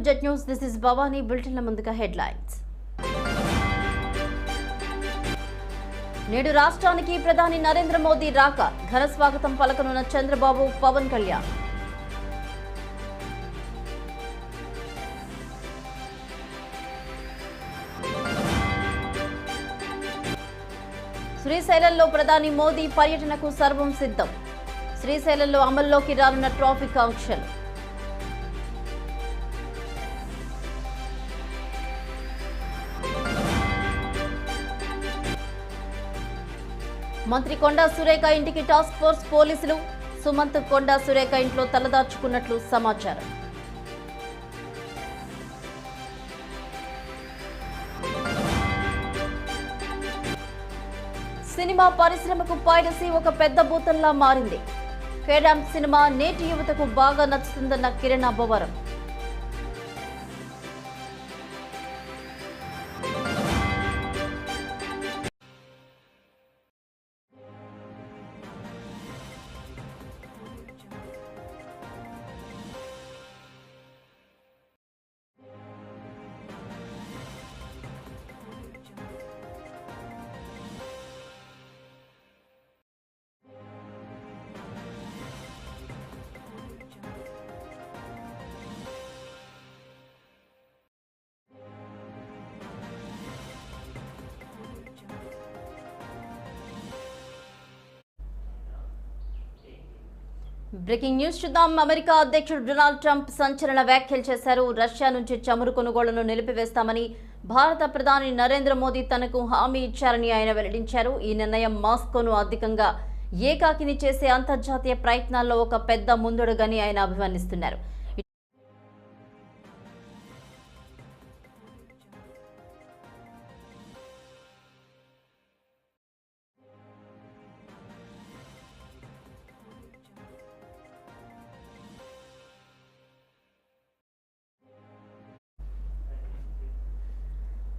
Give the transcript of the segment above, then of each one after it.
To Jet News this is Bhavani బులెటిన్ల ముందుగా headlines నేడు రాష్ట్రానికి ప్రధాని నరేంద్ర మోదీ రాక ఘన స్వాగతం పలకనున్న చంద్రబాబు పవన్ కళ్యాణ్. శ్రీశైలంలో ప్రధాని మోదీ పర్యటనకు సర్వం సిద్ధం. శ్రీశైలంలో అమల్లోకి రానున్న ట్రాఫిక్ ఆంక్షలు. మంత్రి కొండా సురేఖ ఇంటికి టాస్క్ ఫోర్స్ పోలీసులు. సుమంత్ కొండా సురేఖ ఇంట్లో తలదాచుకున్నట్లు సమాచారం. సినిమా పరిశ్రమకు పైరసీ ఒక పెద్ద భూతంలా మారింది. కేడామ్ సినిమా నేటి యువతకు బాగా నచ్చుతుందన్న కిరణ్ అబ్బవరం. బ్రేకింగ్ న్యూస్ చూద్దాం. అమెరికా అధ్యక్షుడు డొనాల్డ్ ట్రంప్ సంచలన వ్యాఖ్యలు చేశారు. రష్యా నుంచి చమురు కొనుగోళ్ళను నిలిపివేస్తామని భారత ప్రధాని నరేంద్ర మోదీ తనకు హామీ ఇచ్చారని ఆయన వెల్లడించారు. ఈ నిర్ణయం మాస్కోను అధికంగా ఏకాకిని చేసే అంతర్జాతీయ ప్రయత్నాల్లో ఒక పెద్ద ముందుడుగని ఆయన అభివర్ణిస్తున్నారు.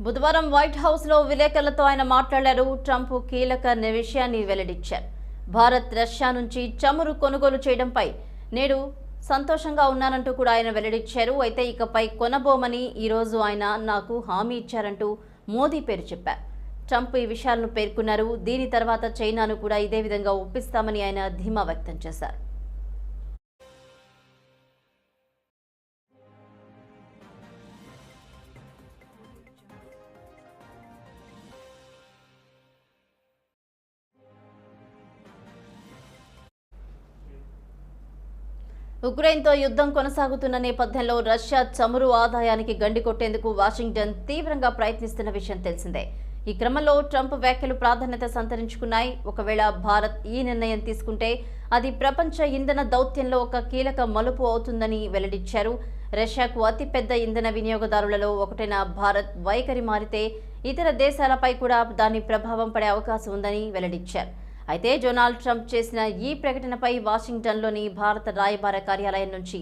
బుధవారం వైట్ హౌస్లో విలేకరులతో ఆయన మాట్లాడారు. ట్రంప్ కీలక విషయాన్ని వెల్లడించారు. భారత్ రష్యా నుంచి చమురు కొనుగోలు చేయడంపై నేడు సంతోషంగా ఉన్నానంటూ కూడా ఆయన వెల్లడించారు. అయితే ఇకపై కొనబోమని ఈరోజు ఆయన నాకు హామీ ఇచ్చారంటూ మోదీ పేరు చెప్పారు. ట్రంప్ ఈ విషయాలను పేర్కొన్నారు. దీని తర్వాత చైనాను కూడా ఇదే విధంగా ఒప్పిస్తామని ఆయన ధీమా వ్యక్తం చేశారు. ఉక్రెయిన్తో యుద్ధం కొనసాగుతున్న నేపథ్యంలో రష్యా చమురు ఆదాయానికి గండి కొట్టేందుకు వాషింగ్టన్ తీవ్రంగా ప్రయత్నిస్తున్న విషయం తెలిసిందే. ఈ క్రమంలో ట్రంప్ వ్యాఖ్యలు ప్రాధాన్యత సంతరించుకున్నాయి. ఒకవేళ భారత్ ఈ నిర్ణయం తీసుకుంటే అది ప్రపంచ ఇంధన దౌత్యంలో ఒక కీలక మలుపు అవుతుందని వెల్లడించారు. రష్యాకు అతిపెద్ద ఇంధన వినియోగదారులలో ఒకటైన భారత్ వైఖరి మారితే ఇతర దేశాలపై కూడా దాని ప్రభావం పడే అవకాశం ఉందని వెల్లడించారు. అయితే డొనాల్డ్ ట్రంప్ చేసిన ఈ ప్రకటనపై వాషింగ్టన్లోని భారత రాయబార కార్యాలయం నుంచి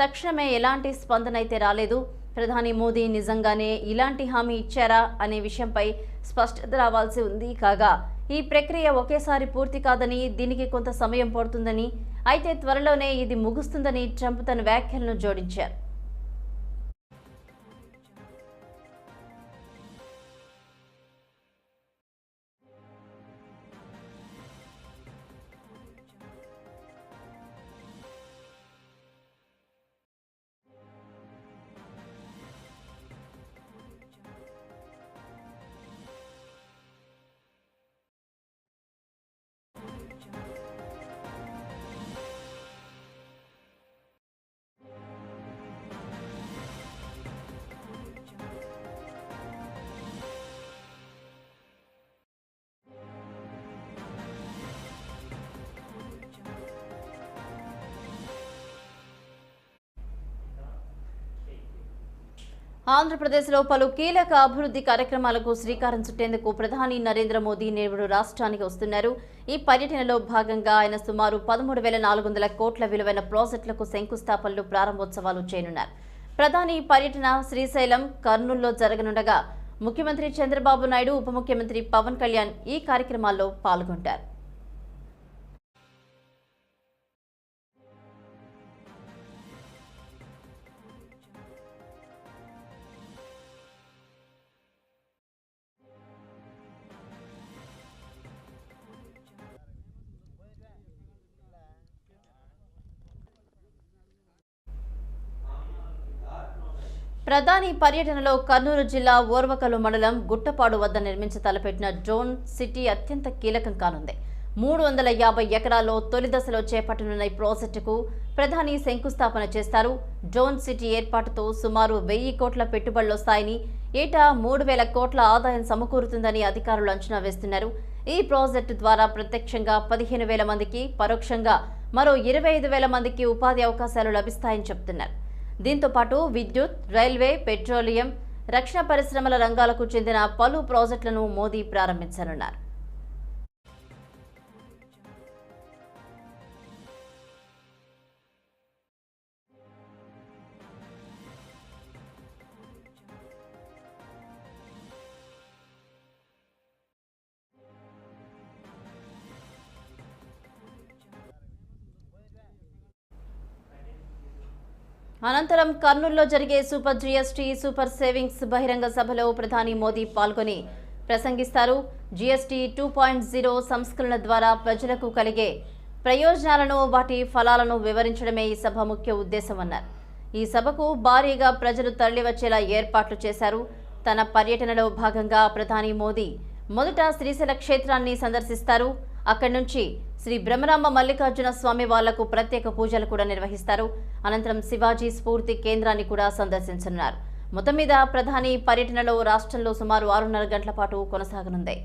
తక్షణమే ఎలాంటి స్పందన అయితే రాలేదు ప్రధాని మోదీ నిజంగానే ఇలాంటి హామీ ఇచ్చారా అనే విషయంపై స్పష్టత రావాల్సి ఉంది కాగా ఈ ప్రక్రియ ఒకేసారి పూర్తి కాదని దీనికి కొంత సమయం పడుతుందని అయితే త్వరలోనే ఇది ముగుస్తుందని ట్రంప్ తన వ్యాఖ్యలను జోడించారు. ఆంధ్రప్రదేశ్లో పలు కీలక అభివృద్ధి కార్యక్రమాలకు శ్రీకారం చుట్టేందుకు ప్రధాని నరేంద్ర మోదీ నేడు రాష్ట్రానికి వస్తున్నారు. ఈ పర్యటనలో భాగంగా ఆయన సుమారు పదమూడు వేల నాలుగు వందల కోట్ల విలువైన ప్రాజెక్టులకు శంకుస్థాపనలు ప్రారంభోత్సవాలు చేయనున్నారు. ప్రధాని పర్యటన శ్రీశైలం కర్నూల్లో జరగనుండగా ముఖ్యమంత్రి చంద్రబాబు నాయుడు ఉప ముఖ్యమంత్రి పవన్ కళ్యాణ్ ఈ కార్యక్రమాల్లో పాల్గొంటారు. ప్రధాని పర్యటనలో కర్నూలు జిల్లా ఓర్వకలు మండలం గుట్టపాడు వద్ద నిర్మించి తలపెట్టిన డ్రోన్ సిటీ అత్యంత కీలకం కానుంది. మూడు వందల యాభై ఎకరాల్లో తొలి దశలో చేపట్టనున్న ఈ ప్రాజెక్టుకు ప్రధాని శంకుస్థాపన చేస్తారు. డ్రోన్ సిటీ ఏర్పాటుతో సుమారు వెయ్యి కోట్ల పెట్టుబడులు వస్తాయని ఏటా మూడు వేల కోట్ల ఆదాయం సమకూరుతుందని అధికారులు అంచనా వేస్తున్నారు. ఈ ప్రాజెక్టు ద్వారా ప్రత్యక్షంగా పదిహేను వేల మందికి పరోక్షంగా మరో ఇరవై ఐదు వేల మందికి ఉపాధి అవకాశాలు లభిస్తాయని చెబుతున్నారు. దీంతో పాటు విద్యుత్ రైల్వే పెట్రోలియం రక్షణ పరిశ్రమల రంగాలకు చెందిన పలు ప్రాజెక్టులను మోదీ ప్రారంభించనున్నారు. అనంతరం కర్నూలులో జరిగే సూపర్ జీఎస్టీ సూపర్ సేవింగ్స్ బహిరంగ సభలో ప్రధాని మోదీ పాల్గొని ప్రసంగిస్తారు. జీఎస్టీ టూ పాయింట్ జీరో సంస్కరణ ద్వారా ప్రజలకు కలిగే ప్రయోజనాలను వాటి ఫలాలను వివరించడమే ఈ సభ ముఖ్య ఉద్దేశమన్నారు. ఈ సభకు భారీగా ప్రజలు తరలివచ్చేలా ఏర్పాట్లు చేశారు. తన పర్యటనలో భాగంగా ప్రధాని మోదీ మొదట శ్రీశైల క్షేత్రాన్ని సందర్శిస్తారు. అక్కడి నుంచి శ్రీ బ్రహ్మరాంబ మల్లికార్జున స్వామి వాళ్ళకు ప్రత్యేక పూజలు కూడా నిర్వహిస్తారు. అనంతరం శివాజీ స్ఫూర్తి కేంద్రాన్ని కూడా సందర్శించనున్నారు. మొత్తం మీద ప్రధాని పర్యటనలో రాష్ట్రంలో సుమారు ఆరున్నర గంటల పాటు కొనసాగనుంది.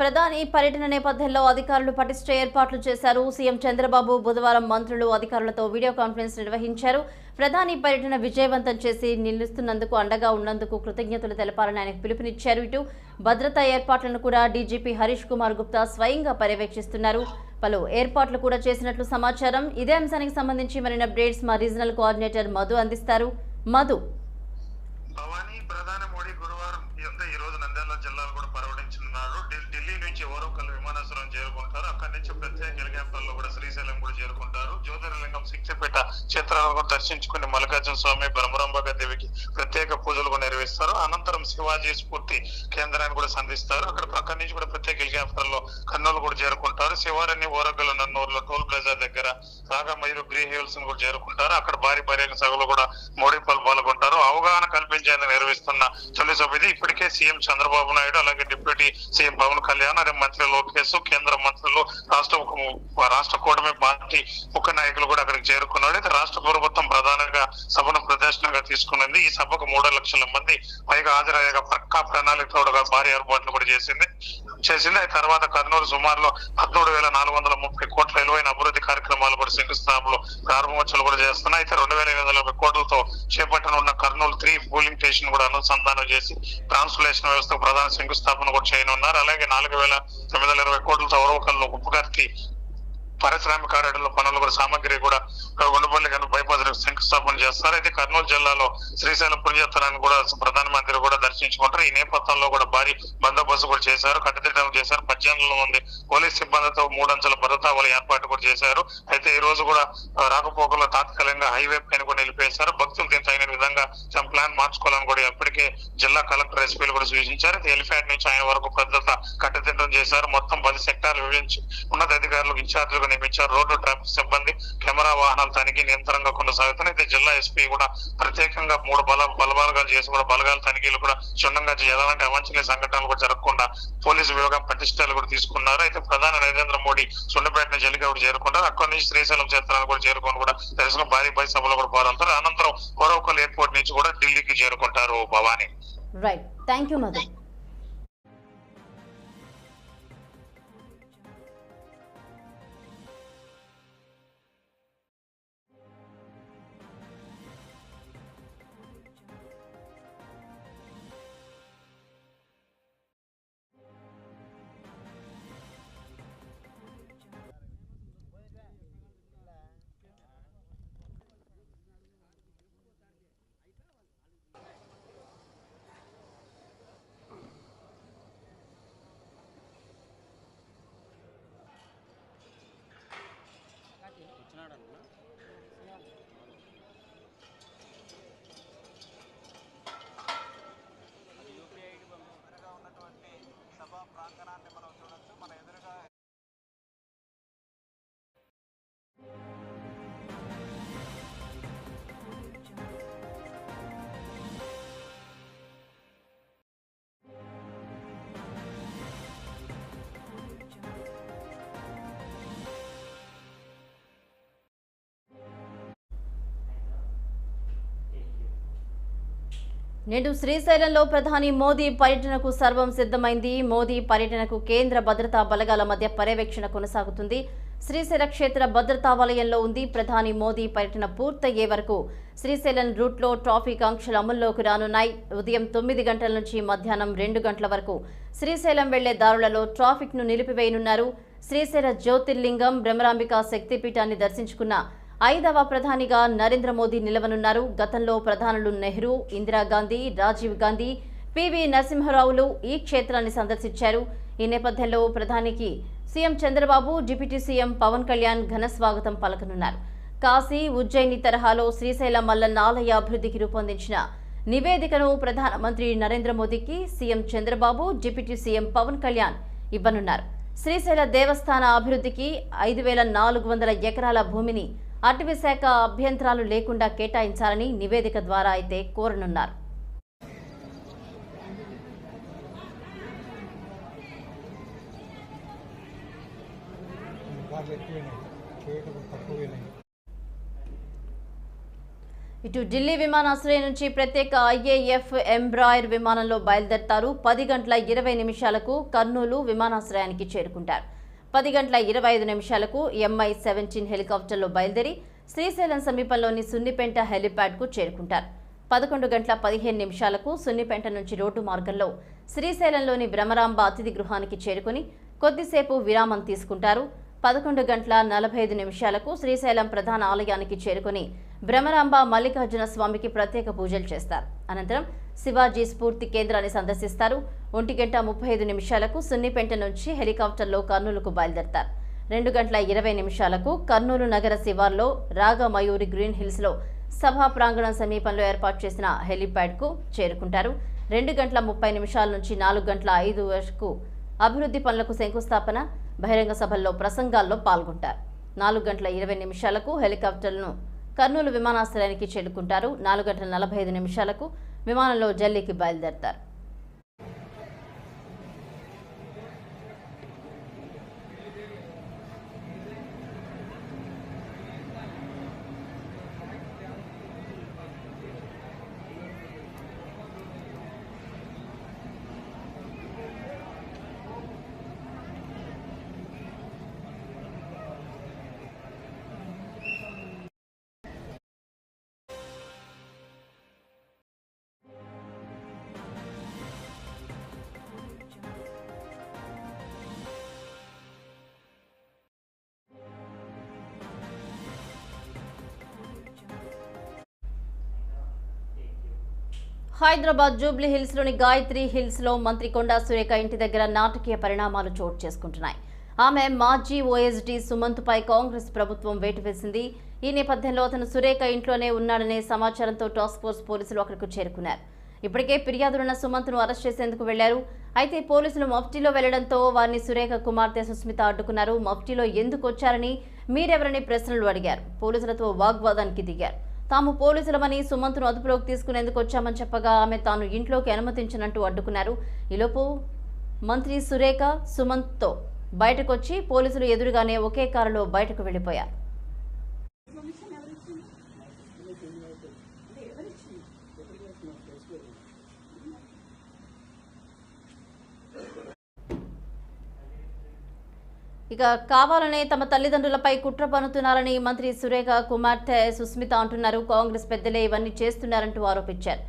ప్రధాని పర్యటన నేపథ్యంలో అధికారులు పటిష్ట ఏర్పాట్లు చేశారు. సీఎం చంద్రబాబు బుధవారం మంత్రులు అధికారులతో వీడియో కాన్ఫరెన్స్ నిర్వహించారు. ప్రధాని పర్యటన విజయవంతం చేసి నిలుస్తున్నందుకు అండగా ఉన్నందుకు కృతజ్ఞతలు తెలపాలని ఆయనకు పిలుపునిచ్చారు. ఇటు భద్రతా ఏర్పాట్లను కూడా డీజీపీ హరీష్ కుమార్ గుప్తా స్వయంగా పర్యవేక్షిస్తున్నారు. పలు ఏర్పాట్లు కూడా చేసినట్లు సమాచారం. ఇదే అంశానికి సంబంధించి మరిన్ని అప్డేట్స్ మా రీజనల్ కోఆర్డినేటర్ మధు అందిస్తారు. మధు. భవానీ ప్రధాని మోడీ గురువారం ఈ రోజు నంద్యాల జిల్లాలో కూడా ఢిల్లీ నుంచి ఓరోకల్ విమానాశ్రయం చేరుకుంటారు. అక్కడి నుంచి ప్రత్యేక హెలికాప్టర్లో కూడా శ్రీశైలం కూడా చేరుకుంటారు. జ్యోతిర్లింగం శిక్షపేట క్షేత్రాలను కూడా దర్శించుకుని మల్లికార్జున స్వామి బ్రహ్మరంభక దేవికి ప్రత్యేక పూజలు కూడా నిర్వహిస్తారు. అనంతరం శివాజీ స్ఫూర్తి కేంద్రాన్ని కూడా సంధిస్తారు. అక్కడ అక్కడి నుంచి కూడా ప్రత్యేక హెలికాప్టర్లో కర్నూలు కూడా చేరుకుంటారు. శివారిని ఓరగల్ నన్నూరులో టోల్ ప్లాజా దగ్గర రాగమయూరు గ్రీ హిల్స్ కూడా చేరుకుంటారు. అక్కడ భారీ పర్యటన సభలో కూడా మోడీ పాల్గొంటారు. అవగాహన కల్పించేందుకు నిర్వహిస్తున్న తొలి సభ ఇది. ఇప్పటికే సీఎం చంద్రబాబు నాయుడు అలాగే డిప్యూటీ సీఎం పవన్ కళ్యాణ అదే మంత్రి లోకేష్ కేంద్ర మంత్రులు రాష్ట్ర రాష్ట్ర కూటమి పార్టీ ముఖ్య నాయకులు కూడా అక్కడికి చేరుకున్నాడు. అయితే రాష్ట్ర ప్రభుత్వం ప్రధానంగా సభను ప్రదర్శనగా తీసుకున్నది ఈ సభకు మూడు లక్షల మంది పైగా హాజరయ్యాక పక్కా ప్రణాళిక భారీ ఏర్పాట్లు కూడా చేసింది. చేసింది. ఆ తర్వాత కర్నూలు సుమారులో పదమూడు వేల నాలుగు వందల ముప్పై కోట్ల విలువైన అభివృద్ధి కార్యక్రమాలు కూడా శంకుస్థాపనలు ప్రారంభోత్సవాలు కూడా చేస్తున్నాయి. అయితే రెండు వేల ఐదు వందల కోట్లతో చేపట్టనున్న కర్నూలు త్రీ పోలింగ్ స్టేషన్ కూడా అనుసంధానం చేసి ట్రాన్స్లేషన్ వ్యవస్థకు ప్రధాన శంకుస్థాపన కూడా చేయనున్నారు. అలాగే నాలుగు వేల తొమ్మిది వందల ఇరవై కోట్లతో ఒరవకల్లో ఉప్పుగర్తి పారిశ్రామిక ఆడలో పనులు కూడా సామాగ్రి కూడా ఉండపల్లి కానీ బైపాస్ శంకుస్థాపన చేస్తారు. అయితే కర్నూలు జిల్లాలో శ్రీశైలం పుణ్యస్థలాన్ని కూడా ప్రధానమంత్రి కూడా దర్శించుకుంటారు. ఈ నేపథ్యంలో కూడా భారీ బందోబస్తు కూడా చేశారు. కట్టుదిట్టం చేశారు. పద్దెనిమిది మంది పోలీస్ సిబ్బందితో మూడంచెల భద్రతా వాళ్ళ ఏర్పాటు కూడా చేశారు. అయితే ఈ రోజు కూడా రాకపోకలో తాత్కాలికంగా హైవే పైన కూడా నిలిపేశారు. భక్తులు దీనికి తగిన విధంగా తమ ప్లాన్ మార్చుకోవాలని కూడా ఇప్పటికే జిల్లా కలెక్టర్ ఎస్పీలు కూడా సూచించారు. అయితే ఎలిఫాట్ నుంచి ఆయన వరకు భద్రత కట్టుదిట్టం చేశారు. మొత్తం పది సెక్టార్లు విభజించి ఉన్నతాధికారులకు ఇన్ఛార్జీలుగా నియమించారు రోడ్డు ట్రాఫిక్ సిబ్బంది కెమెరా వాహనాల తనిఖీ నియంత్రణగా కొనసాగుతున్నాయి. అయితే జిల్లా ఎస్పీ కూడా ప్రత్యేకంగా మూడు బల బలబాలుగాలు చేసి కూడా బలగాల తనిఖీలు కూడా క్షుణ్ణంగా చేయాలంటే అవాంఛనీయ సంఘటనలు కూడా జరగకుండా పోలీసు విభాగం పటిష్టాలు కూడా తీసుకున్నారు. అయితే ప్రధాని నరేంద్ర మోడీ సుండపేట నుంచి చేరుకుంటారు అక్కడి నుంచి శ్రీశైలం క్షేత్రాన్ని కూడా చేరుకొని కూడా తెలుసుకుని భారీ భారీ సభలో కూడా పాల్గొంటారు. అనంతరం కోరవకల్ ఎయిర్పోర్ట్ నుంచి కూడా ఢిల్లీకి చేరుకుంటారు Bhavani. Right thank you Madhu నేడు శ్రీశైలంలో ప్రధాని మోదీ పర్యటనకు సర్వం సిద్ధమైంది. మోదీ పర్యటనకు కేంద్ర భద్రతా బలగాల మధ్య పర్యవేక్షణ కొనసాగుతుంది. శ్రీశైల క్షేత్ర భద్రతా వలయంలో ఉంది. ప్రధాని మోదీ పర్యటన పూర్తయ్యే వరకు శ్రీశైలం రూట్లో ట్రాఫిక్ ఆంక్షలు అమల్లోకి రానున్నాయి. ఉదయం తొమ్మిది గంటల నుంచి మధ్యాహ్నం రెండు గంటల వరకు శ్రీశైలం వెళ్ళే దారులలో ట్రాఫిక్ను నిలిపివేయనున్నారు. శ్రీశైల జ్యోతిర్లింగం భ్రమరాంబిక శక్తిపీఠాన్ని దర్శించుకున్న ఐదవ ప్రధానిగా నరేంద్ర మోదీ నిలవనున్నారు. గతంలో ప్రధానులు నెహ్రూ ఇందిరాగాంధీ రాజీవ్ గాంధీ పివి నరసింహరావులు ఈ క్షేత్రాన్ని సందర్శించారు. ఈ నేపథ్యంలో ప్రధానికి CM Chandrababu deputy CM Pawan Kalyan ఘన స్వాగతం పలకనున్నారు. కాశీ ఉజ్జయిని తరహాలో శ్రీశైల మల్లన్న ఆలయ అభివృద్ధికి రూపొందించిన నివేదికను ప్రధానమంత్రి నరేంద్ర మోదీకి CM Chandrababu deputy CM Pawan Kalyan ఇవ్వనున్నారు. శ్రీశైల దేవస్థాన అభివృద్ధికి ఐదు వేల నాలుగు వందల ఎకరాల భూమిని అటవీ శాఖ అభ్యంతరాలు లేకుండా కేటాయించాలని నివేదిక ద్వారా అయితే కోరనున్నారు. ఇటు ఢిల్లీ విమానాశ్రయం నుంచి ప్రత్యేక ఐఏఎఫ్ ఎంబ్రాయిర్ విమానంలో బయలుదేరతారు. పది గంటల ఇరవై నిమిషాలకు కర్నూలు విమానాశ్రయానికి చేరుకుంటారు. పది గంటల ఇరవై ఐదు నిమిషాలకు ఎంఐ సెవెంటీన్ హెలికాప్టర్లో బయలుదేరి శ్రీశైలం సమీపంలోని సున్నిపెంట హెలిప్యాడ్కు చేరుకుంటారు. పదకొండు గంటల పదిహేను నిమిషాలకు సున్నిపెంట నుంచి రోడ్డు మార్గంలో శ్రీశైలంలోని భ్రమరాంబ అతిథి గృహానికి చేరుకుని కొద్దిసేపు విరామం తీసుకుంటారు. పదకొండు గంటల నలభై ఐదు నిమిషాలకు శ్రీశైలం ప్రధాన ఆలయానికి చేరుకుని భ్రమరాంబ మల్లికార్జున స్వామికి ప్రత్యేక పూజలు చేస్తారు. అనంతరం శివాజీ స్ఫూర్తి కేంద్రాన్ని సందర్శిస్తారు. ఒంటి గంట ముప్పై ఐదు నిమిషాలకు సున్నిపెంట నుంచి హెలికాప్టర్లో కర్నూలుకు బయలుదేరతారు. రెండు గంటల ఇరవై నిమిషాలకు కర్నూలు నగర శివార్లో రాగమయూరి గ్రీన్ హిల్స్లో సభా ప్రాంగణం సమీపంలో ఏర్పాటు చేసిన హెలిప్యాడ్కు చేరుకుంటారు. రెండు గంటల ముప్పై నిమిషాల నుంచి నాలుగు గంటల ఐదు వరకు అభివృద్ధి పనులకు శంకుస్థాపన బహిరంగ సభల్లో ప్రసంగాల్లో పాల్గొంటారు. నాలుగు గంటల ఇరవై నిమిషాలకు హెలికాప్టర్లను కర్నూలు విమానాశ్రయానికి చేరుకుంటారు. నాలుగు గంటల నలభై ఐదు నిమిషాలకు విమానంలో ఢిల్లీకి బయలుదేరతారు. హైదరాబాద్ జూబ్లీ హిల్స్లోని గాయత్రి హిల్స్లో మంత్రి కొండా సురేఖ ఇంటి దగ్గర నాటకీయ పరిణామాలు చోటు చేసుకుంటున్నాయి. ఆమె మాజీ ఓఎస్డీ సుమంత్ పై కాంగ్రెస్ ప్రభుత్వం వేటు వేసింది. ఈ నేపథ్యంలో అతను సురేఖ ఇంట్లోనే ఉన్నాడనే సమాచారంతో టాస్క్ ఫోర్స్ పోలీసులు అక్కడకు చేరుకున్నారు. ఇప్పటికే ఫిర్యాదులున్న సుమంత్ను అరెస్ట్ చేసేందుకు వెళ్ళారు. అయితే పోలీసులు మఫ్టీలో వెళ్ళడంతో వారిని సురేఖ కుమార్తె సుస్మిత అడ్డుకున్నారు. మఫ్టీలో ఎందుకు వచ్చారని మీరెవరని ప్రశ్నలు అడిగారు. పోలీసులతో వాగ్వాదానికి దిగారు. తాము పోలీసులమని సుమంత్ను అదుపులోకి తీసుకునేందుకు వచ్చామని చెప్పగా ఆమె తాను ఇంట్లోకి అనుమతించినట్టు అడ్డుకున్నారు. ఈలోపు మంత్రి సురేఖ సుమంత్తో బయటకొచ్చి పోలీసులు ఎదురుగానే ఒకే కారులో బయటకు వెళ్ళిపోయారు ఇక కావాలనే తమ తల్లిదండ్రులపై కుట్ర పన్నుతున్నారని మంత్రి సురేఖ కుమార్తె సుస్మిత అంటున్నారు. కాంగ్రెస్ పెద్దలే ఇవన్నీ చేస్తున్నారంటూ ఆరోపించారు.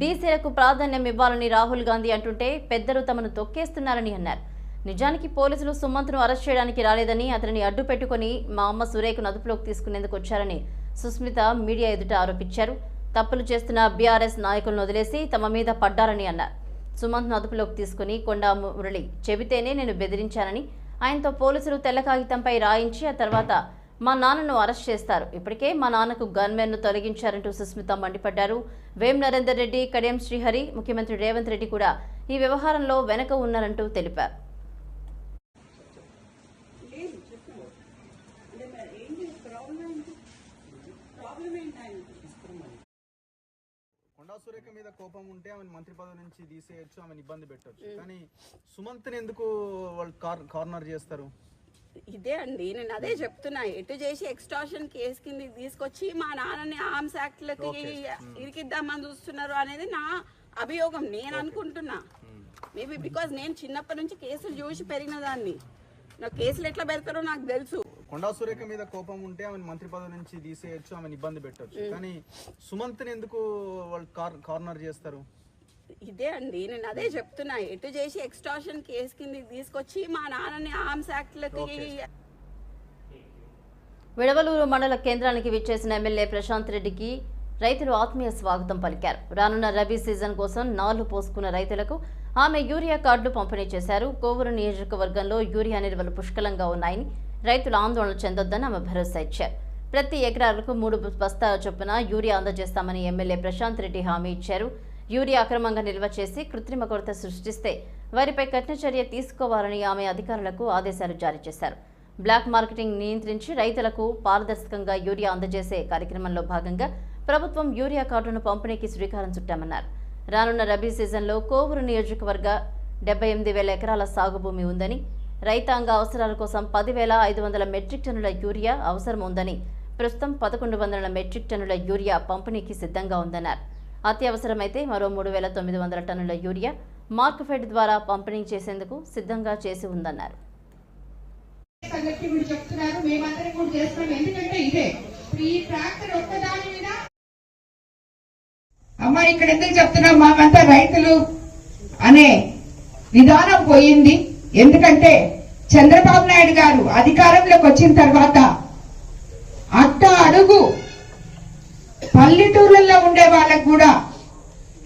బీసీలకు ప్రాధాన్యం ఇవ్వాలని రాహుల్ గాంధీ అంటుంటే పెద్దలు తమను తొక్కేస్తున్నారని అన్నారు. నిజానికి పోలీసులు సుమంత్ను అరెస్ట్ చేయడానికి రాలేదని అతనిని అడ్డు పెట్టుకుని మా అమ్మ సురేఖను అదుపులోకి తీసుకునేందుకు వచ్చారని సుస్మిత మీడియా ఎదుట ఆరోపించారు. తప్పులు చేస్తున్న బీఆర్ఎస్ నాయకులను వదిలేసి తమ మీద పడ్డారని అన్నారు. సుమంత్ను అదుపులోకి తీసుకుని కొండా మురళి చెబితేనే నేను బెదిరించానని ఆయనతో పోలీసులు తెల్ల కాగితంపై రాయించి ఆ తర్వాత మా నాన్నను అరెస్ట్ చేస్తారు. ఇప్పటికే మా నాన్నకు గన్మెన్ను తొలగించారంటూ సుస్మిత మండిపడ్డారు. వేం నరేందర్ రెడ్డి కడియం శ్రీహరి ముఖ్యమంత్రి రేవంత్ రెడ్డి కూడా ఈ వ్యవహారంలో వెనక ఉన్నారంటూ తెలిపారు లేదు చెప్పండి అంటే మరి ఏంటి ప్రాబ్లం ఏంటి ప్రాబ్లం ఏంటి ఆయనకి కొండా సురేఖ మీద కోపం ఉంటే ఆమెను మంత్రి పదవి నుంచి తీసేయచ్చు ఆమెను ఇబ్బంది పెట్టొచ్చు. కానీ సుమంత్ని ఎందుకు వాళ్ళు కార్ కార్నర్ చేస్తారు? ఇదే అండి నేను అదే చెప్తున్నా. ఎటు చేసి ఎక్స్టార్షన్ కేసు కింద తీసుకొచ్చి మా నాన్నని ఆర్మ్స్ యాక్ట్లకి ఇరికిద్దామని చూస్తున్నారు అనేది నా అభియోగం నేను అనుకుంటున్నా. మేబీ బికాజ్ నేను చిన్నప్పటి నుంచి కేసులు చూసి పెరిగిన దాన్ని. నాకు కేసులు ఎట్లా పెడతారో నాకు తెలుసు. కొండా సురేఖ మీద కోపం ఉంటే ఆమె మంత్రి పదవి నుంచి తీసేయచ్చు ఆమెను ఇబ్బంది పెట్టొచ్చు. కానీ సుమంత్ని ఎందుకు వాళ్ళు కార్ కార్నర్ చేస్తారు? ఇదే అండి నేను అదే చెప్తున్నా. ఎటు చేసి ఎక్స్టార్షన్ కేసు కిందకి తీసుకొచ్చి మా నాన్నని ఆర్మ్స్ యాక్ట్లకి విడవలూరు మండల కేంద్రానికి విచ్చేసిన ఎమ్మెల్యే ప్రశాంత్ రెడ్డికి రైతులు ఆత్మీయ స్వాగతం పలికారు. రానున్న రబీ సీజన్ కోసం నాలు పోసుకున్న రైతులకు ఆమె యూరియా కార్డులు పంపిణీ చేశారు. కోవూరు నియోజకవర్గంలో యూరియా నిల్వలు పుష్కలంగా ఉన్నాయని రైతులు ఆందోళన చెందొద్దని ఆమె భరోసా ఇచ్చారు. ప్రతి ఎకరాలకు మూడు బస్తాల చొప్పున యూరియా అందజేస్తామని ఎమ్మెల్యే ప్రశాంత్ రెడ్డి హామీ ఇచ్చారు. యూరియా అక్రమంగా నిల్వ చేసి కృత్రిమ కొరత సృష్టిస్తే వారిపై కఠిన చర్య తీసుకోవాలని ఆమె అధికారులకు ఆదేశాలు జారీ చేశారు. బ్లాక్ మార్కెటింగ్ నియంత్రించి రైతులకు పారదర్శకంగా యూరియా అందజేసే కార్యక్రమంలో భాగంగా ప్రభుత్వం యూరియా కార్డును పంపిణీకి శ్రీకారం చుట్టామన్నారు. రానున్న రబీ సీజన్లో కోవూరు నియోజకవర్గ డెబ్బై ఎనిమిది వేల ఎకరాల సాగు భూమి ఉందని రైతాంగ అవసరాల కోసం పదివేల ఐదు వందల మెట్రిక్ టన్నుల యూరియా అవసరం ఉందని ప్రస్తుతం పదకొండు వందల మెట్రిక్ టన్నుల యూరియా పంపిణీకి సిద్ధంగా ఉందన్నారు. అత్యవసరమైతే మరో మూడు వేల తొమ్మిది వందల టన్నుల యూరియా మార్క్ఫెడ్ ద్వారా పంపిణీ చేసేందుకు సిద్ధంగా చేసి ఉందన్నారు. సంగతి మీరు చెప్తున్నారు మేమందరం కూడా చేస్తున్నాం. ఎందుకంటే ఇదే ఇప్పుడు ఈ ట్రాక్టర్ ఒక్కదాని మీద అమ్మా ఇక్కడ ఎందుకు చెప్తున్నాం మాకంతా రైతులు అనే విధానం పోయింది. ఎందుకంటే చంద్రబాబు నాయుడు గారు అధికారంలోకి వచ్చిన తర్వాత అట్ట అడుగు పల్లెటూర్లలో ఉండే వాళ్ళకు కూడా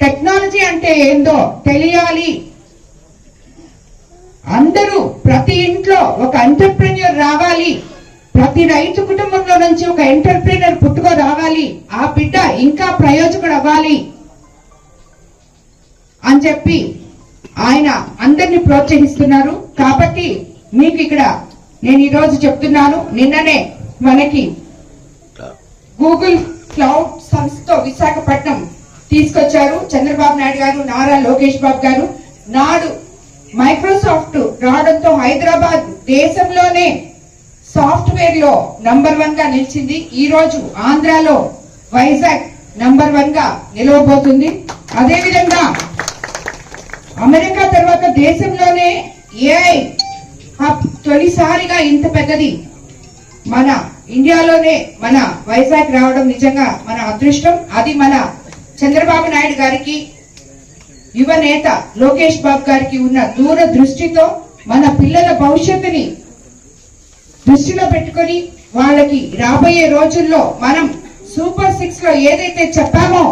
టెక్నాలజీ అంటే ఏందో తెలియాలి. అందరూ ప్రతి ఇంట్లో ఒక ఎంటర్ప్రెన్యూర్ రావాలి. ప్రతి రైతు కుటుంబంలో నుంచి ఒక ఎంటర్ప్రెన్యూర్ పుట్టుకో రావాలి. ఆ బిడ్డ ఇంకా ప్రయోజకుడు అవ్వాలి. అని చెప్పి ఆయన అందరిని ప్రోత్సహిస్తున్నారు. కాబట్టి మీకు ఇక్కడ నేను ఈ రోజు చెప్తున్నాను. నిన్ననే మనకి గూగుల్ క్లౌడ్ సంస్థ విశాఖపట్నం తీసుకొచ్చారు. చంద్రబాబు నాయుడు గారు నారా లోకేష్ బాబు గారు. నాడు మైక్రోసాఫ్ట్ రావడంతో హైదరాబాద్ దేశంలోనే సాఫ్ట్వేర్లో నంబర్ వన్గా నిలిచింది. ఈ రోజు ఆంధ్రాలో వైజాగ్ నంబర్ వన్గా నిలవబోతుంది. అదేవిధంగా అమెరికా తర్వాత దేశంలోనే ఏఐ హబ్ తొలిసారిగా ఇంత పెద్దది. మన ఇండియాలోనే మన వైజాగ్ రావడం నిజంగా మన అదృష్టం. అది మన చంద్రబాబు నాయుడు గారికి యువ నేత లోకేష్ బాబు గారికి ఉన్న దూర దృష్టితో మన పిల్లల భవిష్యత్తుని దృష్టిలో పెట్టుకొని వాళ్ళకి రాబోయే రోజుల్లో మనం సూపర్ సిక్స్లో ఏదైతే చెప్పామో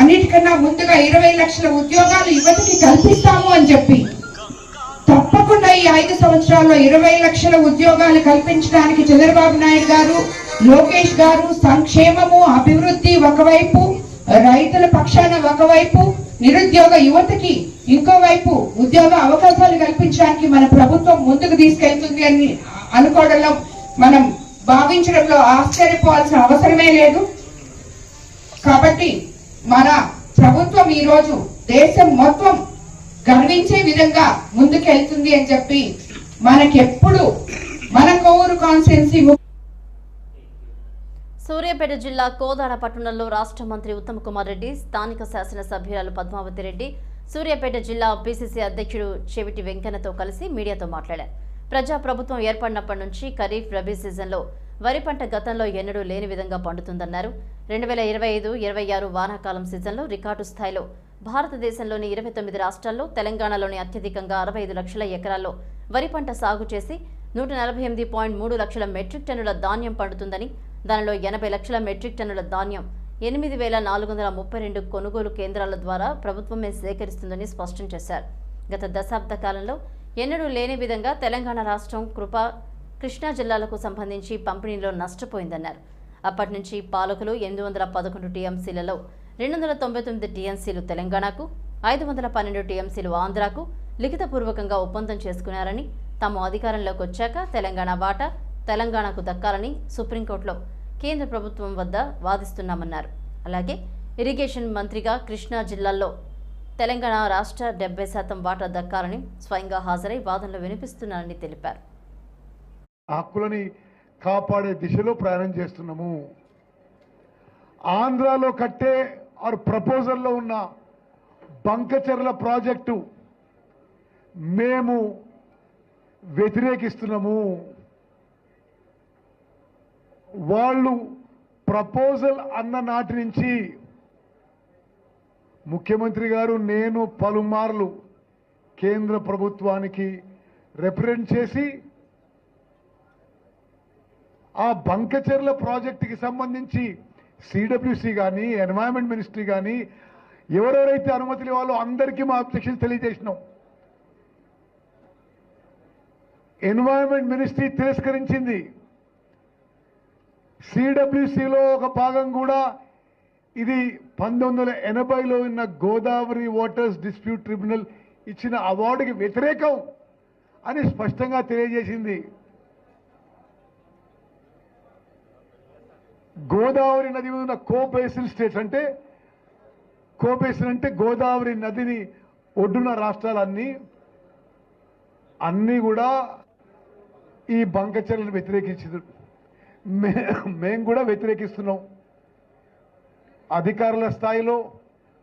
అన్నిటికన్నా ముందుగా ఇరవై లక్షల ఉద్యోగాలు యువతకి కల్పిస్తాము అని చెప్పి. తప్పకుండా ఈ ఐదు సంవత్సరాల్లో ఇరవై లక్షల ఉద్యోగాలు కల్పించడానికి చంద్రబాబు నాయుడు గారు లోకేష్ గారు సంక్షేమము అభివృద్ధి ఒకవైపు రైతుల పక్షాన ఒకవైపు నిరుద్యోగ యువతకి ఇంకోవైపు ఉద్యోగ అవకాశాలు కల్పించడానికి మన ప్రభుత్వం ముందుకు తీసుకెళ్తుంది అని అనుకోవడంలో మనం భావించడంలో ఆశ్చర్యపోవాల్సిన అవసరమే లేదు. కాబట్టి మన ప్రభుత్వం ఈ రోజు దేశం మొత్తం గర్వించే విధంగా ముందుకెళ్తుంది అని చెప్పి మనకెప్పుడు మన కోవూరు కాన్స్టెన్సీ సూర్యాపేట జిల్లా కోదాడ పట్టణంలో రాష్ట్ర మంత్రి ఉత్తమ్ కుమార్ రెడ్డి స్థానిక శాసనసభ్యురాలు పద్మావతి రెడ్డి సూర్యాపేట జిల్లా పిసిసి అధ్యక్షుడు చెవిటి వెంకన్నతో కలిసి మీడియాతో మాట్లాడారు. ప్రజాప్రభుత్వం ఏర్పడినప్పటి నుంచి ఖరీఫ్ రబీ సీజన్లో వరి పంట గతంలో ఎన్నడూ లేని విధంగా పండుతుందన్నారు. రెండు వేల ఇరవై ఐదు ఇరవై ఆరు వానాకాలం సీజన్లో రికార్డు స్థాయిలో భారతదేశంలోని ఇరవై తొమ్మిది రాష్ట్రాల్లో తెలంగాణలోని అత్యధికంగా అరవై ఐదు లక్షల ఎకరాల్లో వరి పంట సాగు చేసి నూట నలభై ఎనిమిది పాయింట్ మూడు లక్షల మెట్రిక్ టన్నుల ధాన్యం పండుతుందని దానిలో ఎనభై లక్షల మెట్రిక్ టన్నుల ధాన్యం ఎనిమిది వేల నాలుగు వందల ముప్పై రెండు కొనుగోలు కేంద్రాల ద్వారా ప్రభుత్వమే సేకరిస్తుందని స్పష్టం చేశారు. గత దశాబ్ద కాలంలో ఎన్నడూ లేని విధంగా తెలంగాణ రాష్ట్రం కృప కృష్ణా జిల్లాలకు సంబంధించి పంపిణీలో నష్టపోయిందన్నారు. అప్పటి నుంచి పాలకులు ఎనిమిది వందల పదకొండు టీఎంసీలలో రెండు వందల తొంభై తొమ్మిది టీఎంసీలు తెలంగాణకు ఐదు వందల పన్నెండు టీఎంసీలు ఆంధ్రాకు లిఖితపూర్వకంగా ఒప్పందం చేసుకున్నారని తాము అధికారంలోకి వచ్చాక తెలంగాణ వాటా తెలంగాణకు దక్కాలని సుప్రీంకోర్టులో కేంద్ర ప్రభుత్వం వద్ద వాదిస్తున్నామన్నారు. అలాగే ఇరిగేషన్ మంత్రిగా కృష్ణా జిల్లాల్లో తెలంగాణ రాష్ట్ర డెబ్బై శాతం వాటా దక్కాలని స్వయంగా హాజరై వాదనలు వినిపిస్తున్నారని తెలిపారు. హక్కులని కాపాడే దిశలో ప్రయాణం చేస్తున్నాము. ఆంధ్రాలో కట్టే ఆరు ప్రపోజల్లో ఉన్న బంకచెర్ల ప్రాజెక్టు మేము వ్యతిరేకిస్తున్నాము. వాళ్ళు ప్రపోజల్ అన్న నాటి నుంచి ముఖ్యమంత్రి గారు నేను పలుమార్లు కేంద్ర ప్రభుత్వానికి రిప్రజెంట్ చేసి ఆ బంకచెర్ల ప్రాజెక్టుకి సంబంధించి సిడబ్ల్యూసి కానీ ఎన్వైరన్మెంట్ మినిస్ట్రీ కానీ ఎవరెవరైతే అనుమతులు ఇవ్వాలో అందరికీ మా అబ్జెక్షన్ తెలియజేసినాం. ఎన్వైరన్మెంట్ మినిస్ట్రీ తిరస్కరించింది. సిడబ్ల్యూసిలో ఒక భాగం కూడా ఇది పంతొమ్మిది వందల ఎనభైలో ఉన్న గోదావరి వాటర్స్ డిస్ప్యూట్ ట్రిబ్యునల్ ఇచ్చిన అవార్డుకి వ్యతిరేకం అని స్పష్టంగా తెలియజేసింది. గోదావరి నది మీద ఉన్న కోబేసిన్ స్టేట్స్ అంటే కోబేసిన్ అంటే గోదావరి నదిని ఒడ్డున రాష్ట్రాలన్నీ అన్నీ కూడా ఈ బంకచర్లను వ్యతిరేకించారు మే మేము కూడా వ్యతిరేకిస్తున్నాం. అధికారుల స్థాయిలో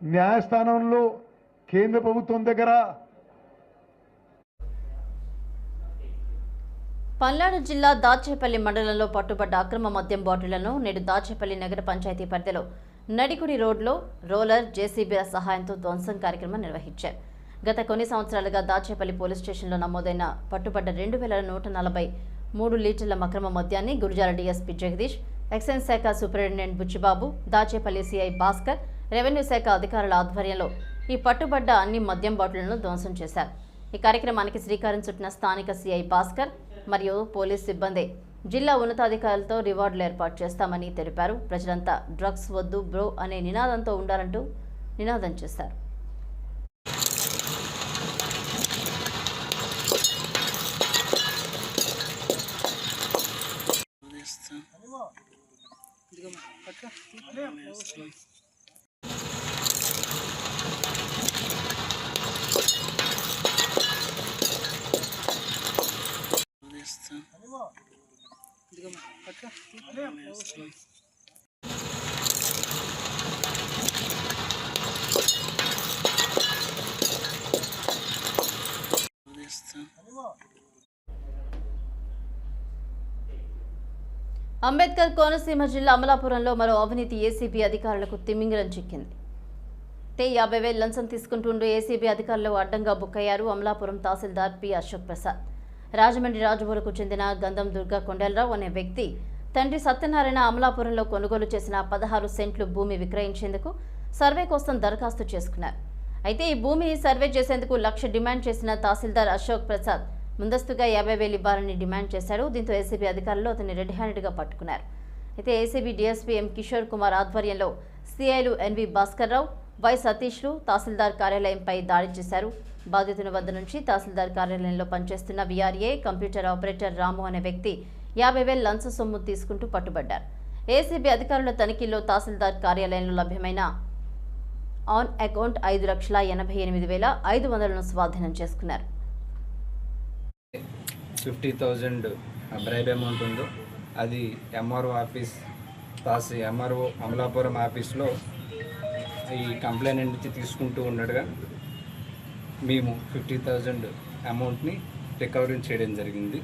న్యాయస్థానంలో కేంద్ర ప్రభుత్వం దగ్గర పల్నాడు జిల్లా దాచేపల్లి మండలంలో పట్టుబడ్డ అక్రమ మద్యం బాటిళ్ళను నేడు దాచేపల్లి నగర పంచాయతీ పరిధిలో నడికుడి రోడ్లో రోలర్ జేసీబీల సహాయంతో ధ్వంసం కార్యక్రమం నిర్వహించారు. గత కొన్ని సంవత్సరాలుగా దాచేపల్లి పోలీస్ స్టేషన్లో నమోదైన పట్టుబడ్డ రెండు వేల నూట నలభై మూడు లీటర్ల అక్రమ మద్యాన్ని గురుజాల డీఎస్పీ జగదీష్ ఎక్సైజ్ శాఖ superintendent Buchibabu Dachepalli CI Bhaskar revenue శాఖ అధికారుల ఆధ్వర్యంలో ఈ పట్టుబడ్డ అన్ని మద్యం బాటిళ్ళను ధ్వంసం చేశారు. ఈ కార్యక్రమానికి శ్రీకారం చుట్టిన స్థానిక సిఐ భాస్కర్ మరియు పోలీస్ సిబ్బంది జిల్లా ఉన్నతాధికారులతో రివార్డులు ఏర్పాటు చేస్తామని తెలిపారు. ప్రజలంతా డ్రగ్స్ వద్దు బ్రో అనే నినాదంతో ఉండాలంటూ నినాదం చేశారు. అంబేద్కర్ కోనసీమ జిల్లా అమలాపురంలో మరో అవినీతి ఏసీబీ అధికారులకు తిమ్మింగలం చిక్కింది. తే యాభై వేలు లంచం తీసుకుంటుండూ ఏసీబీ అధికారులు అడ్డంగా బుక్ అయ్యారు అమలాపురం తహసీల్దార్ పి అశోక్ ప్రసాద్. రాజమండ్రి రాజుబోలకు చెందిన గంధం దుర్గా కొండలరావు అనే వ్యక్తి తండ్రి సత్యనారాయణ అమలాపురంలో కొనుగోలు చేసిన పదహారు సెంట్లు భూమి విక్రయించేందుకు సర్వే కోసం దరఖాస్తు చేసుకున్నారు. అయితే ఈ భూమిని సర్వే చేసేందుకు లక్ష డిమాండ్ చేసిన తహసీల్దార్ అశోక్ ప్రసాద్ ముందస్తుగా యాభై వేలు ఇవ్వాలని డిమాండ్ చేశారు. దీంతో ఏసీబీ అధికారులు అతన్ని రెడ్ హ్యాండెడ్గా పట్టుకున్నారు. అయితే ACB DSP M Kishore Kumar ఆధ్వర్యంలో సిఐలు ఎన్వి భాస్కర్ రావు వై సతీష్లు తహసీల్దార్ కార్యాలయంపై దాడి చేశారు. బాధితుల వద్ద నుంచి తహసీల్దార్ కార్యాలయంలో పనిచేస్తున్న వీఆర్ఏ కంప్యూటర్ ఆపరేటర్ రాము అనే వ్యక్తి యాభై వేలు లంచ సొమ్ము తీసుకుంటూ పట్టుబడ్డారు. ఏసీబీ అధికారుల తనిఖీల్లో తహసీల్దార్ కార్యాలయంలో లభ్యమైన ఆన్ అకౌంట్ ఐదు లక్షల ఎనభై ఎనిమిది వేల ఐదు వందలను స్వాధీనం చేసుకున్నారు. ఫిఫ్టీ థౌజండ్ బ్రైబ్ అమౌంట్ ఉందో అది ఎంఆర్ఓ ఆఫీస్ తాసి ఎంఆర్ఓ అమలాపురం ఆఫీస్లో ఈ కంప్లైంట్ నుంచి తీసుకుంటూ ఉండగా మేము ఫిఫ్టీ థౌజండ్ అమౌంట్ని రికవరీ చేయడం జరిగింది.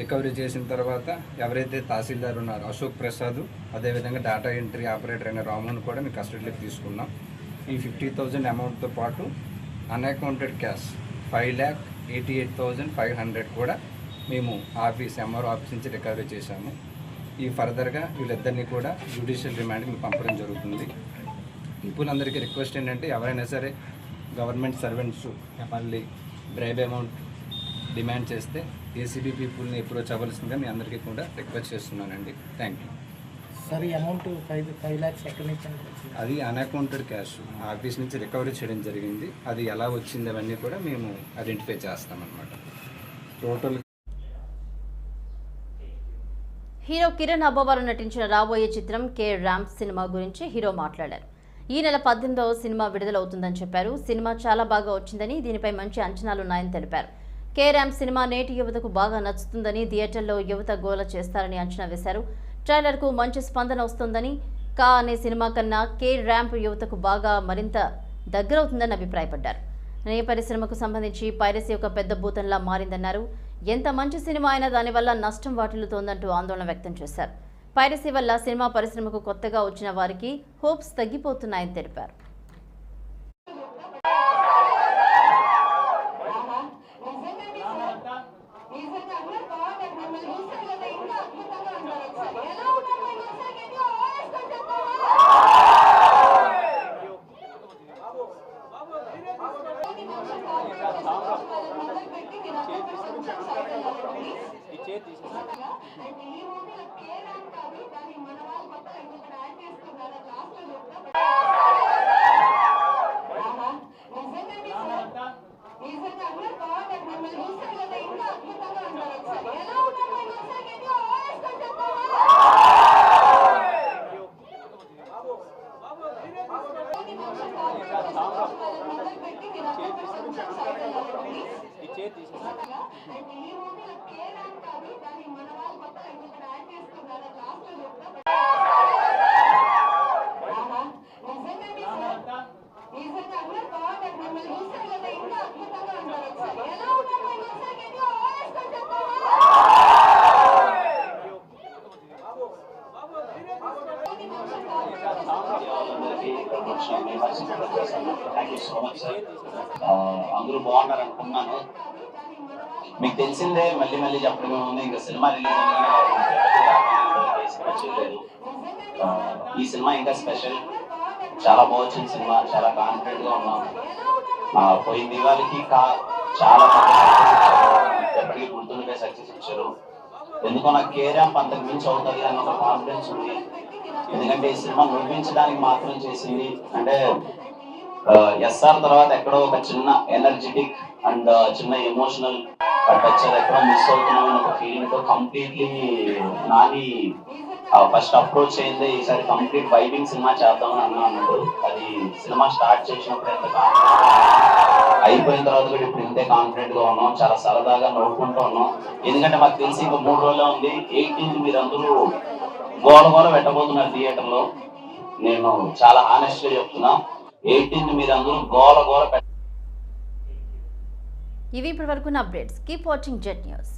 రికవరీ చేసిన తర్వాత ఎవరైతే తహసీల్దార్ ఉన్నారో అశోక్ ప్రసాద్ అదేవిధంగా డేటా ఎంట్రీ ఆపరేటర్ అయిన రామును కూడా మేము కస్టడీలోకి తీసుకున్నాం. ఈ ఫిఫ్టీ థౌజండ్ అమౌంట్తో పాటు unaccounted cash five lakh eighty eight thousand five hundred కూడా మేము ఆఫీస్ ఎంఆర్ఓ ఆఫీస్ నుంచి రికవరీ చేశాము. ఈ ఫర్దర్గా వీళ్ళిద్దరినీ కూడా జ్యుడిషియల్ రిమాండ్కి మేము పంపడం జరుగుతుంది. పీపుల్ అందరికీ రిక్వెస్ట్ ఏంటంటే ఎవరైనా సరే గవర్నమెంట్ సర్వెంట్స్ మళ్ళీ బ్రైబ్ అమౌంట్ డిమాండ్ చేస్తే ఏసీబీ పీపుల్ని అప్రోచ్ అవ్వాల్సిందిగా మీ అందరికీ కూడా రిక్వెస్ట్ చేస్తున్నానండి. Thank you. సార్ ఈ అమౌంట్ ఫైవ్ ఫైవ్ ల్యాక్స్ ఎక్కడి నుంచి అది అన్అకౌంటెడ్ క్యాష్. ఆఫీస్ నుంచి రికవరీ చేయడం జరిగింది. అది ఎలా వచ్చింది అవన్నీ కూడా మేము ఐడెంటిఫై చేస్తామన్నమాట. టోటల్ హీరో కిరణ్ అబ్బవరం నటించిన రాబోయే చిత్రం కే ర్యాంప్ సినిమా గురించి హీరో మాట్లాడారు. ఈ నెల పద్దెనిమిదవ సినిమా విడుదలవుతుందని చెప్పారు. సినిమా చాలా బాగా వచ్చిందని దీనిపై మంచి అంచనాలున్నాయని తెలిపారు. కే ర్యాంప్ సినిమా నేటి యువతకు బాగా నచ్చుతుందని థియేటర్లో యువత గోల చేస్తారని అంచనా వేశారు. ట్రైలర్కు మంచి స్పందన వస్తుందని కా అనే సినిమా కన్నా కే ర్యాంప్ యువతకు బాగా మరింత దగ్గరవుతుందని అభిప్రాయపడ్డారు. నే పరిశ్రమకు సంబంధించి పైరసీ ఒక పెద్ద భూతంలా మారిందన్నారు. ఎంత మంచి సినిమా అయినా దానివల్ల నష్టం వాటిల్లుతోందంటూ ఆందోళన వ్యక్తం చేశారు. పైరసీ వల్ల సినిమా పరిశ్రమకు కొత్తగా వచ్చిన వారికి హోప్స్ తగ్గిపోతున్నాయని తెలిపారు thank you so much sir అందరూ బాగున్నారు అనుకున్నాను మీకు తెలిసిందే మళ్ళీ మళ్ళీ చెప్పడమే ఉంది ఇంకా సినిమా రిలీజ్ లేదు ఆ, ఈ సినిమా ఇంకా స్పెషల్ యాక్షన్ సినిమా. చాలా కాన్ఫిడెంట్గా ఉన్నాం పోయిన దివాళికి కా చాలా ఎప్పటికీ గుర్తుండిపోయే సక్సెస్ ఇచ్చారు. ఎందుకో నాకు కేరాం అంతకు మించి అవుతుంది అన్న ఒక కాన్ఫిడెన్స్ ఉంది. ఎందుకంటే ఈ సినిమా నవ్వించడానికి మాత్రం చేసింది. అంటే ఎస్ఆర్ తర్వాత ఎక్కడో ఒక చిన్న ఎనర్జెటిక్ అండ్ చిన్న ఎమోషనల్ టచ్ అది ఎక్కడో మిస్ అవుతున్నాం ఒక ఫీలింగ్తో కంప్లీట్లీ నాని ఫస్ట్ అప్రోచ్ అయింది ఈసారి కంప్లీట్ వైబింగ్ సినిమా చేద్దామని అన్నా అన్నాడు అది సినిమా స్టార్ట్ చేసినప్పుడు ఎంత అయిపోయిన తర్వాత కూడా ఇప్పుడు ఇంతే కాన్ఫిడెంట్గా ఉన్నాం. చాలా సరదాగా నవ్వుకుంటూ ఉన్నాం. ఎందుకంటే మాకు తెలిసి ఇంకా మూడు రోజులే ఉంది. ఎయిటీన్త్ మీరందరూ గోల గోల పెట్టబోతున్నారు థియేటర్లో. నేను చాలా హానెస్ట్గా చెప్తున్నా. ఎయిటీన్త్ మీరందరూ గోల గోల పెట్ట ఇవి ఇప్పటివరకు updates keep watching Jet News